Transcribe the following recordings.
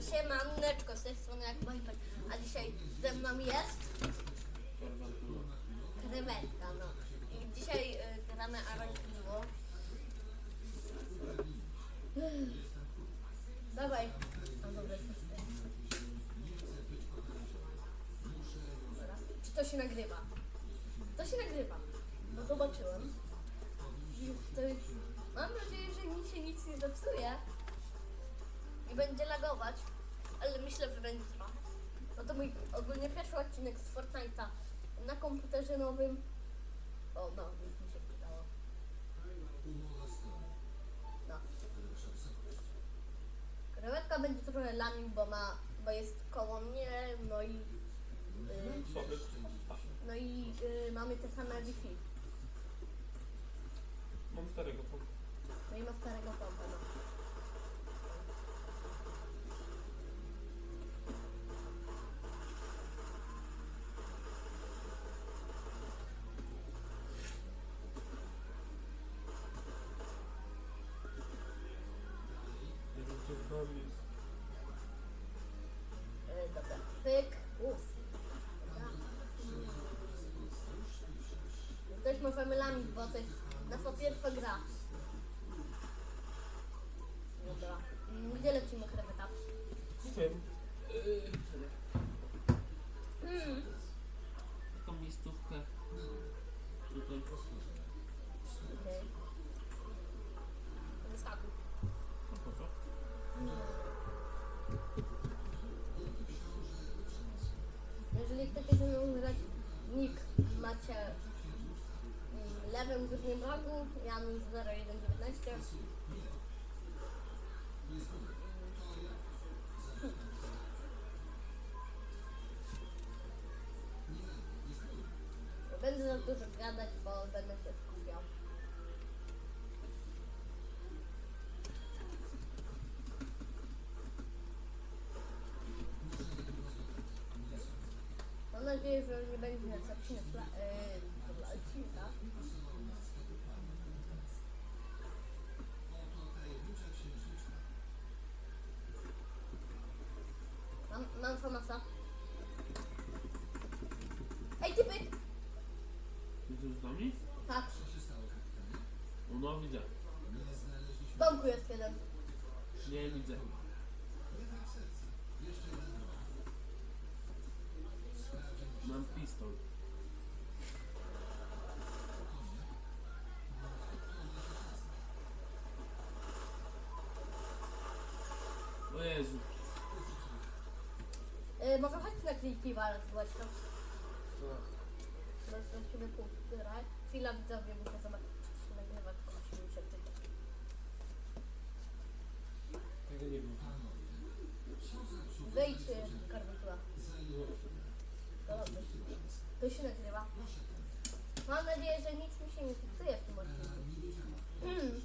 No siemaneczko, z tej strony jak Viper, a dzisiaj ze mną jest krewetka, no. I dzisiaj y, gramy Arankiło. Dawaj. A dobra. Czy to się nagrywa? To się nagrywa. No zobaczyłem. To jest... Mam nadzieję, że mi się nic nie zepsuje i będzie lagować, ale myślę, że będzie trochę. No to mój ogólnie pierwszy odcinek z Fortnite'a na komputerze nowym. O, no, już mi się wczytało. No. Krewetka będzie trochę lamił, bo ma, bo jest koło mnie, no i, y, no i y, mamy te same Wi-Fi. Mam starego kompa. No i ma starego kompa, no. Z. Y, dobra, pyk, uff. Możemy lamić, bo to jest nasza pierwsza gra. Dobra. Mm, Gdzie lecimy kreweta? Nie wiem. Yy, za dużo gadać, bo będę się skupiał. Mam nadzieję, że nie będzie odcinek dla, yy, odcinka. Mam, mam famasa. Ej, typy! Widzisz z nami? Tak, O, No, widzę. Jest jeden. Nie widzę. Mam pistol. O Jezu. Yy, może chodź na klikiwa, ale zobacz tam. Zobaczymy półtora. Chwila widzowie, muszę zobaczyć, czy się nagrywa, tylko musimy się wczytać. Tego nie było. Wejdź y, karwitura. To dobrze. To się nagrywa. Mam nadzieję, że nic mi się nie zepsuje w tym odcinku. Mm.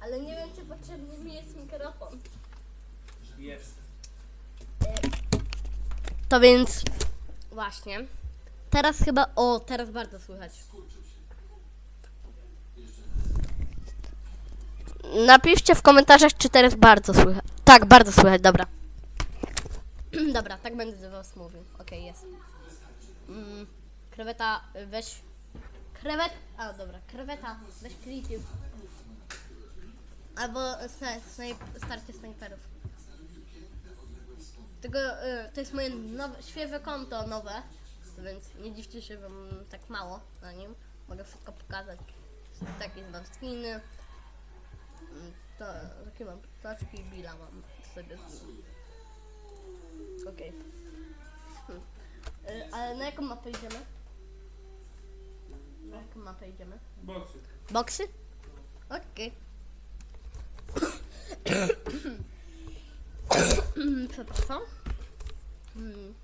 Ale nie wiem, czy potrzebny mi jest mikrofon. Jest. To więc właśnie. Teraz chyba. O, teraz bardzo słychać. Napiszcie w komentarzach, czy teraz bardzo słychać. Tak, bardzo słychać, dobra. dobra, tak będę do was mówił. Okej, jest. Mm, kreweta, weź. Krewet. A, dobra, kreweta, weź creative. Albo sna- snajp- starcie snajperów. Tego, y, to jest moje nowe, świeże konto nowe, więc nie dziwcie się, mam tak mało na nim. Mogę wszystko pokazać. Takie mam skiny. To, takie mam taczki i billa mam sobie z nim. Okej. Hmm. Y, Ale na jaką mapę idziemy? Na jaką mapę idziemy? Boksy. Boksy? Okej. Przepraszam. Mm.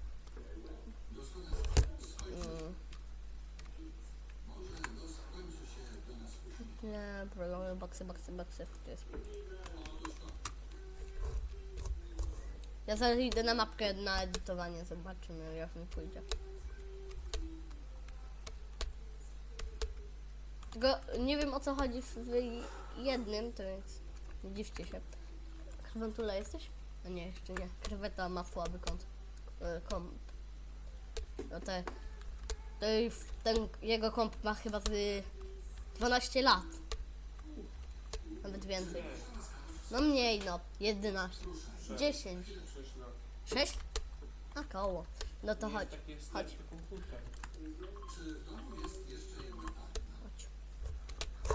Nie, problemy, boksy, boksy, boksy. To jest. Ja zaraz idę na mapkę na edytowanie, zobaczymy jak mi pójdzie. Tylko nie wiem o co chodzi w jednym, to więc nie dziwcie się. Krwantula jesteś? No nie, jeszcze nie. Kreweta ma słaby kąt. E, Komp. No te ten jego komp ma chyba z 12 lat. Nawet więcej. No mniej no, 11. 10. 6 lat. 6? A koło. No to chodź. Chodź. Chodź.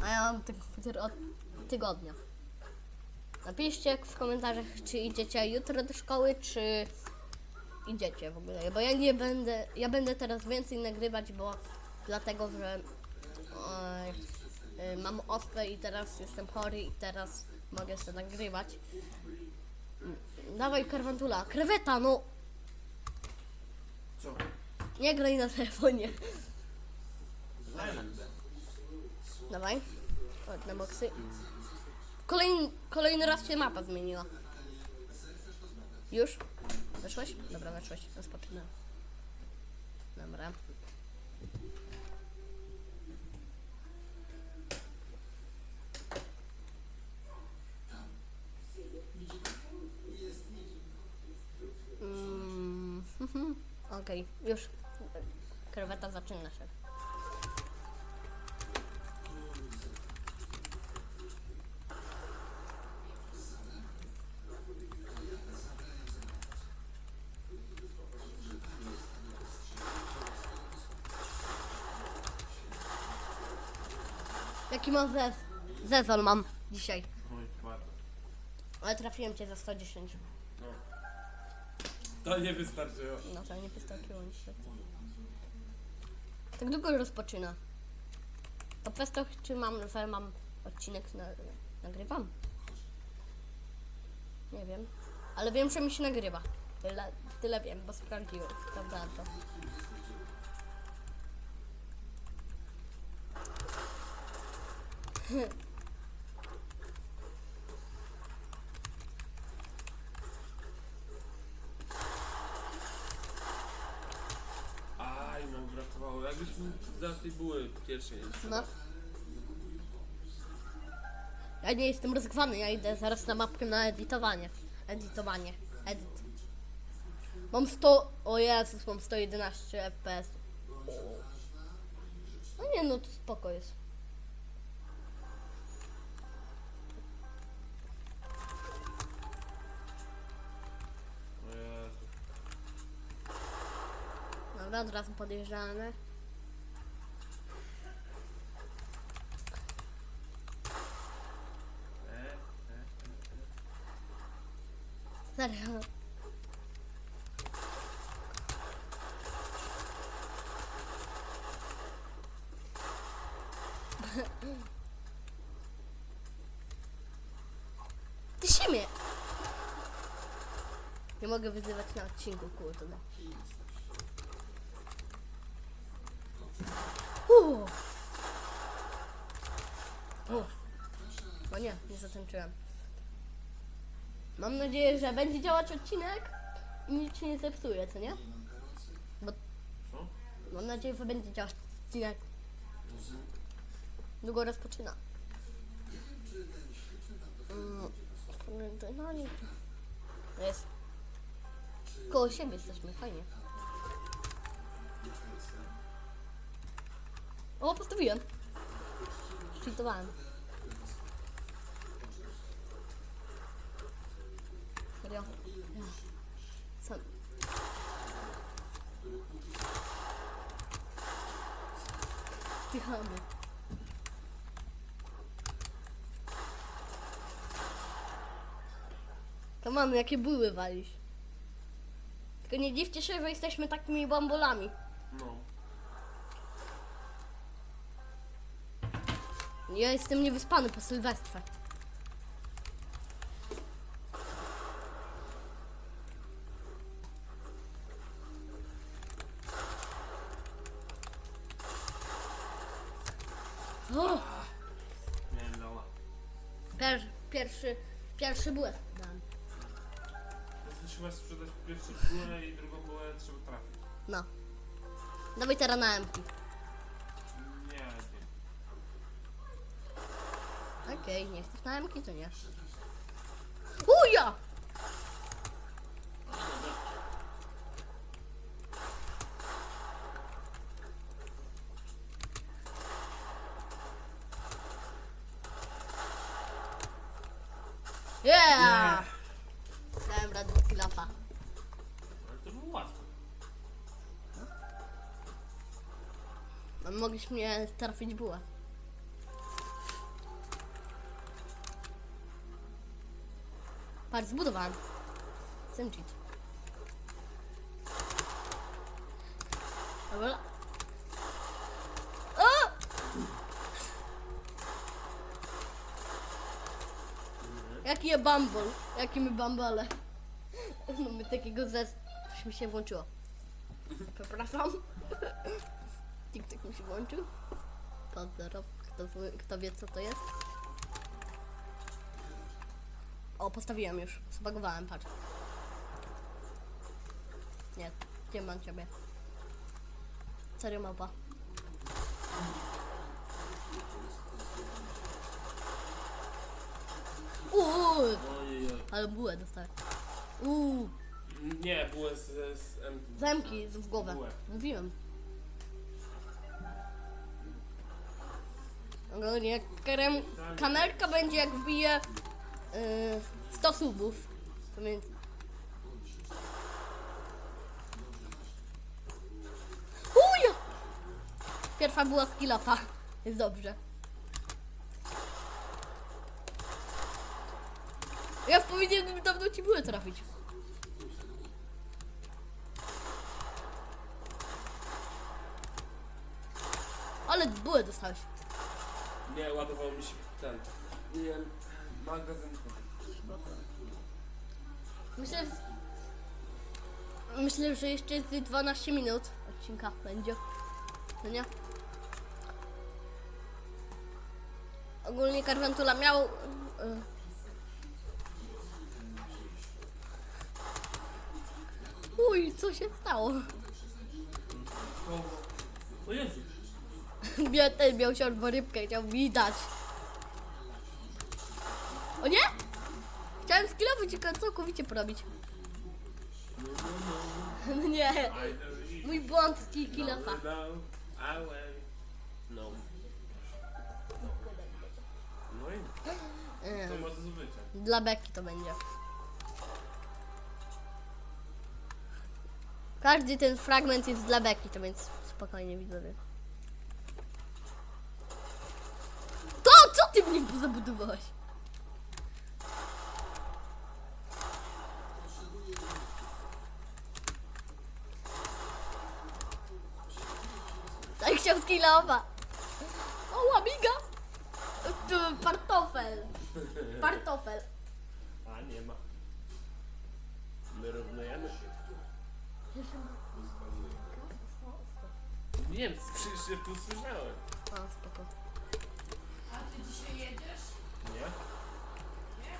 A ja mam ten komputer od tygodnia. Napiszcie w komentarzach, czy idziecie jutro do szkoły, czy idziecie w ogóle. Bo ja nie będę, ja będę teraz więcej nagrywać, bo dlatego, że mam ospę i teraz jestem chory i teraz mogę sobie nagrywać. Mm, Dawaj karwantula, kreweta, no Co? nie graj na telefonie. Dawaj. Chodź na boksy. Kolejny, kolejny raz się mapa zmieniła. Już? Weszłeś? Dobra, weszłeś. Rozpoczynam. Dobra. Mm, Okej, już. Kreweta zaczyna się. Jaki mam zez? Zezol mam dzisiaj. Ale trafiłem cię za 110. To nie wystarczyło. No to nie wystarczyło niestety. Tak długo rozpoczyna. To przez to, czy mam, że mam odcinek na, nagrywam? Nie wiem. Ale wiem, że mi się nagrywa. Tyle, tyle wiem, bo sprawdziłem. Sprawdzałem to. Tej były pierwszej jeszcze. No. Ja nie jestem rozgrzany, ja idę zaraz na mapkę na edytowanie. Edytowanie. Edit. Mam 100... O Jezus, mam 111 FPS. No nie, no to spoko jest. Dobra, od razu podjeżdżamy. E, e, e. Serio. Ty siemie! Nie mogę wyzywać na odcinku, kurde. Uuu. O. O nie, nie zatańczyłem. Mam nadzieję, że będzie działać odcinek i nic się nie zepsuje, co nie? Bo mam nadzieję, że będzie działać odcinek. Długo rozpoczyna. Mm, No nie. To jest. Koło siebie jesteśmy, fajnie. O, postawiłem. Cheatowałem. Serio? Ja. Sam. Wdychamy. Kamany, jakie były walisz. Tylko nie dziwcie się, że jesteśmy takimi bambolami. No. Ja jestem niewyspany po Sylwestrze. O, pier, pierwszy, pierwszy błęd Dawaj teraz na empty. Nie, nie. Okej, nie chcesz na empty, to nie. Uj, ja! Yeah! Dałem radę do kilafa. Ale to było łatwe. No, Mogliś mnie trafić bułę. Patrz, zbudowałem. Jestem cheat. Dobra. O! Jaki je bumble? Jaki my bambole? Mamy takiego zez... Coś mi się włączyło. Przepraszam. TikTok mi się włączył. Pozdro. Kto, kto wie co to jest? O, postawiłem już. Zbagowałem, patrz. Nie, nie mam ciebie. Serio małpa. Uuu, ale bułę dostałem. Uuu, Nie, było z, z M. zamki w głowę. Mówiłem. Ogólnie krem, kamerka będzie jak wbije yy, 100 subów. Uja! Pierwsza była skillofa. Jest dobrze. Ja powinienem dawno ci były trafić. Ale były dostałeś. Nie, ładował mi się ten. Nie, magazyn. Myślę, myślę, że jeszcze z 12 minut odcinka będzie. No nie? Ogólnie Karwentula miał... y, Uj, co się stało? O, o Jezu. Mnie ten miał się bo rybkę chciał mi dać. O nie? Chciałem skillować i całkowicie porobić. No nie. Mój błąd z killofa. No, I to może. Dla Beki to będzie. Każdy ten fragment jest dla Beki, to więc spokojnie widzowie. To co ty mnie zabudowałeś? Tak chciał skillowa. O, amiga! Tu Partofel. Partofel. A nie ma. My równujemy się. Nie wiem, przecież się tu słyszałem. A, spoko. Dzisiaj jedziesz? Nie? Nie?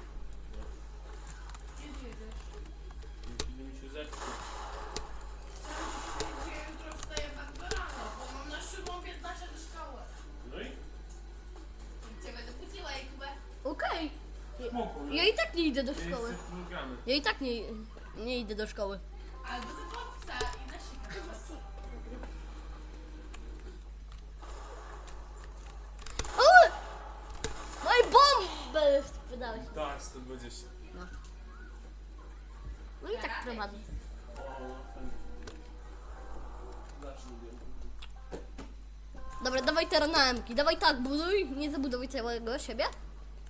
Kiedy jedziesz? Kiedy mi się zepsuł. Ja jutro wstaję bardzo rano, bo mam na 7.15 do szkoły. No i? I cię będę budziła, Jakubę. Okej. Spoko, Ja i tak nie idę do szkoły. programy. Ja i tak nie, nie idę do szkoły. Teraz na emki. Dawaj tak, buduj. Nie zabudowuj całego siebie.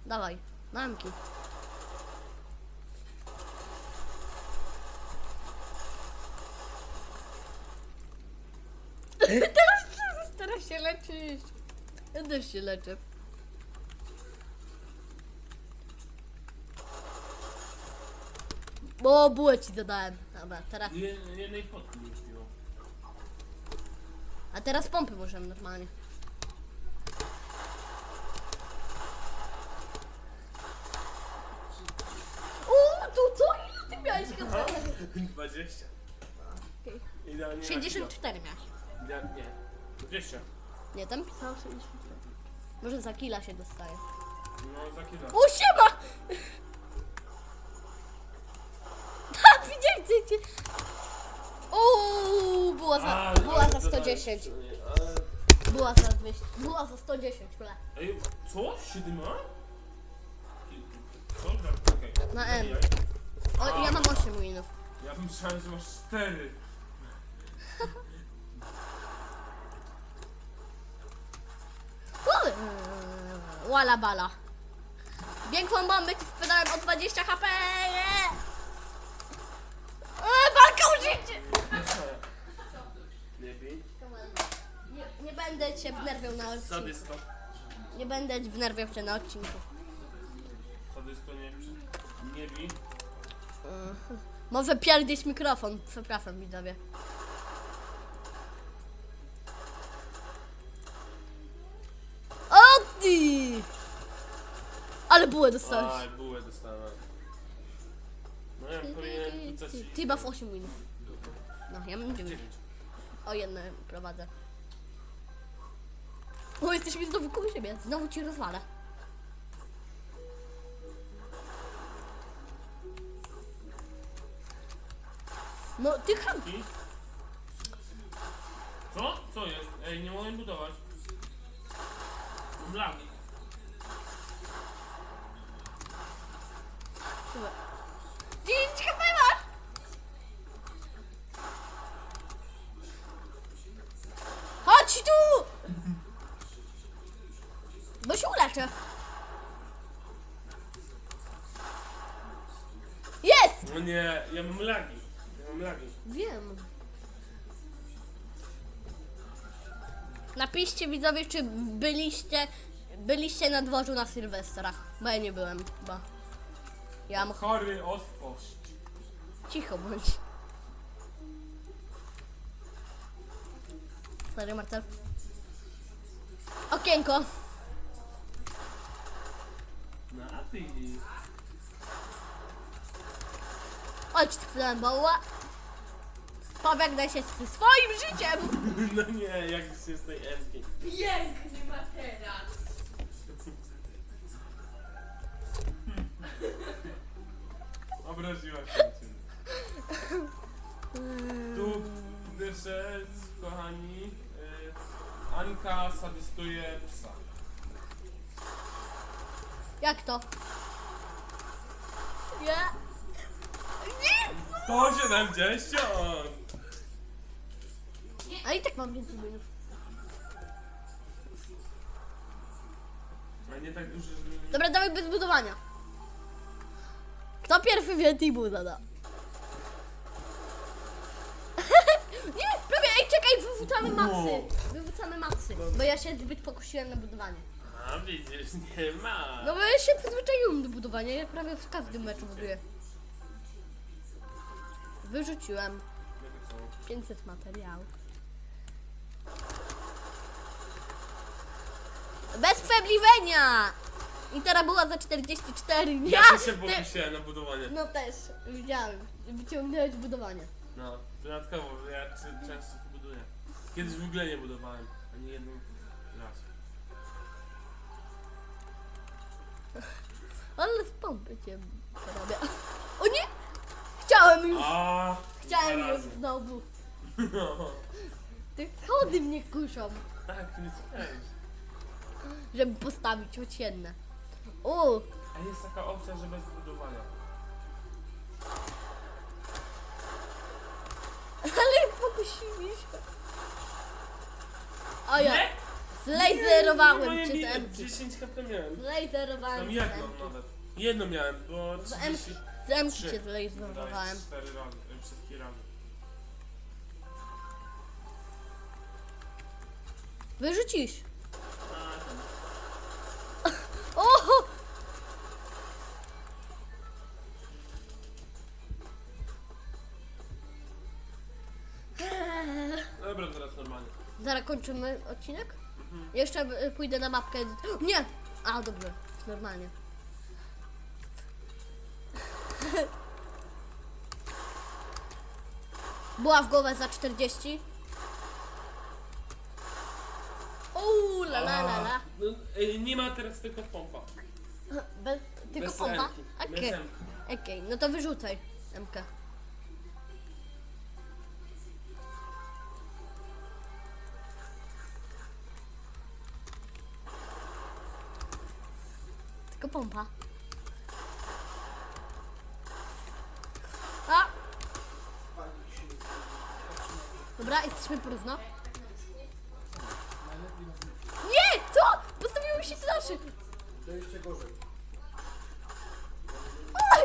Dawaj, na emki. teraz, teraz się leczysz. Ja też się leczę. Bo bułę ci dodałem. Dobra, teraz. Jednej potki nie. A teraz pompy możemy normalnie. To co? Ile ty miałeś HP? 20. Okej. Idealnie na 64 miałeś. kilo. Nie, nie. 200. Nie, tam pisało 64. Może za kila się dostaje. No, za kilo. O, siema! Dawajcie. Uuu, była za, A, była ale za to 110. dajesz, ale- Była za 200. Była za 110, ble. Ej, co? 7 ma? Co? Okej. Na N. O, ja mam 8 winów. Ja bym myślałem, że masz 4. Wala bala. Większą bombę ci sprzedałem o 20 HP. nie! Eee, Walka o życie! Nie bij. Nie, nie będę cię wnerwiał na odcinku. Sadysto. Nie będę wnerwiał cię na odcinku. Sadysto nie Nie bij. Może pierdź mikrofon. Przepraszam widzowie. O ty! Ale bułę dostałeś. Aj, bułę dostałem. No ja powinienem rzucać Ty, baw 8 winów. No, ja mam 9. 9. O jedno prowadzę. O, jesteśmy znowu koło siebie. Znowu ci rozwalę. No, ty ham... I? Co? Co jest? Ej, nie mogę budować. Mam lagi. Dobra. 9 HP masz! Chodź tu! Bo się uleczę. Jest! No nie, ja mam lagi. Wiem. Napiszcie widzowie, czy byliście, byliście na dworzu na Sylwestra. Bo ja nie byłem chyba. Ja mam... Chory ospość. Cicho bądź. Sorry, Marcel. Okienko. No a ty. Chodź, boła. Powiadaj się ze swoim życiem. No nie, jak się z tej Emki. Piękny materac. Obraziłaś się. Tu dyszę, kochani. y, Anka sadystuje psa. Jak to? Ja. Nie! 170! A i tak mam więcej minut. A nie tak duży, żeby... Dobra, dawaj bez budowania. Kto pierwszy więcej buda da? Nie, prawie, ej, czekaj, wyrzucamy macy. Wyrzucamy macy, bo ja się zbyt pokusiłem na budowanie. A widzisz, nie ma. No bo ja się przyzwyczaiłem do budowania, ja prawie w każdym meczu buduję. Wyrzuciłem 500 materiałów. Bez przebliwenia! I teraz była za 44. Ja Ja, też się pokusiłem na budowanie. No też, widziałem. Wyciągnąłeś budowanie. No, dodatkowo, ja często to buduję. Kiedyś w ogóle nie budowałem, ani jedną raz. Ale w pompy cię robię. O nie! Chciałem już, A, chciałem dwa już razy. znowu. No, Te schody mnie kuszą, tak, nie słuchajesz. żeby postawić choć jedne. O, A jest taka opcja, że bez budowania. ale pokusiliśmy. O ja, Nie? zlejzerowałem Moje cię mi- z Emki. 10 HP miałem. Zlejzerowałem cię z jedną Emki. nawet. Jedną miałem, bo Z Emki, 30... z Emki Trzy. cię zlejzerowałem. 4 razy, e, wszystkie razy. Wyrzucisz. Oho! Dobra, teraz normalnie. Zaraz kończymy odcinek? Jeszcze y, pójdę na mapkę. Nie! A, dobrze. Normalnie. Była w głowę za 40. Nie ma teraz tylko pompa. Bez, tylko Bez pompa? ręki, bez Okej, ręki. No to wyrzucaj Emkę. Tylko pompa. A! Dobra, jesteśmy porówno. Flaszy! To jeszcze gorzej. A.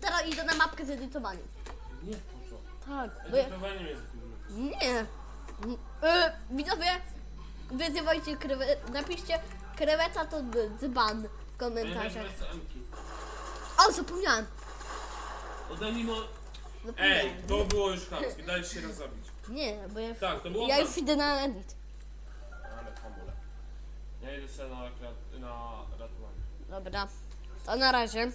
Teraz idę na mapkę z edytowaniem. Nie, po co? Tak, bo ja... Edytowanie jest. Nie. E, widzowie, wyzywajcie krewetę. Napiszcie kreweta to d- dzban w komentarzach. bez Emki. O, zapomniałem. Ode mimo... zapomniałem. Ej, to było już chamskie, dajcie się raz zabić. Nie, bo ja, Tak, to było ja już chamskie. idę na edit. Ale hamule. Ja idę sobie na, krat- na ratowanie. Dobra, to na razie.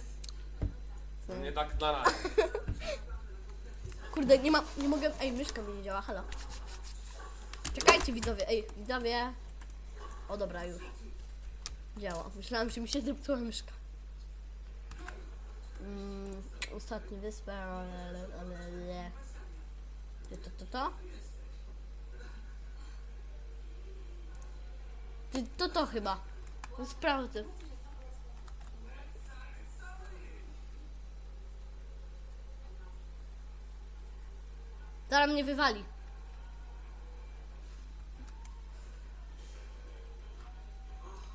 To Nie tak na razie. Kurde, nie ma, nie mogę, ej, myszka mi nie działa, halo. Czekajcie widzowie, ej, widzowie. O dobra, już. Działa. Myślałam, że mi się zepsuła myszka. Mm, ostatni wyspa, ale, ale, ale, To, to, to? Ty, to, to chyba. Sprawdzę. Zaraz mnie wywali.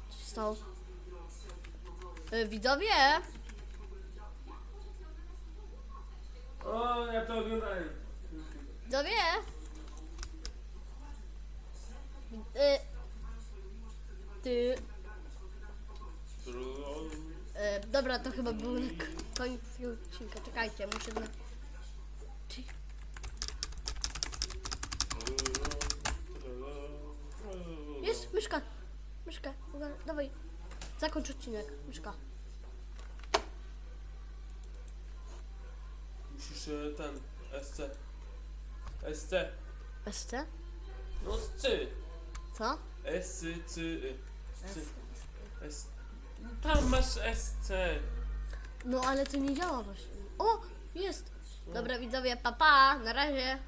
Co się stało? E, Widzowie? O, ja to oglądałem. Widzowie? E, Ty... E, dobra, to chyba był na koniec odcinka. Czekajcie, muszę... Na... Jest, myszka. Myszka, dawaj. Zakończ odcinek, myszka. E, ten... SC. SC. SC? No SC. Co? S, C, y. C. S. Tam masz SC. No ale to nie działa właśnie. O, jest. Dobra widzowie, papa, pa, na razie.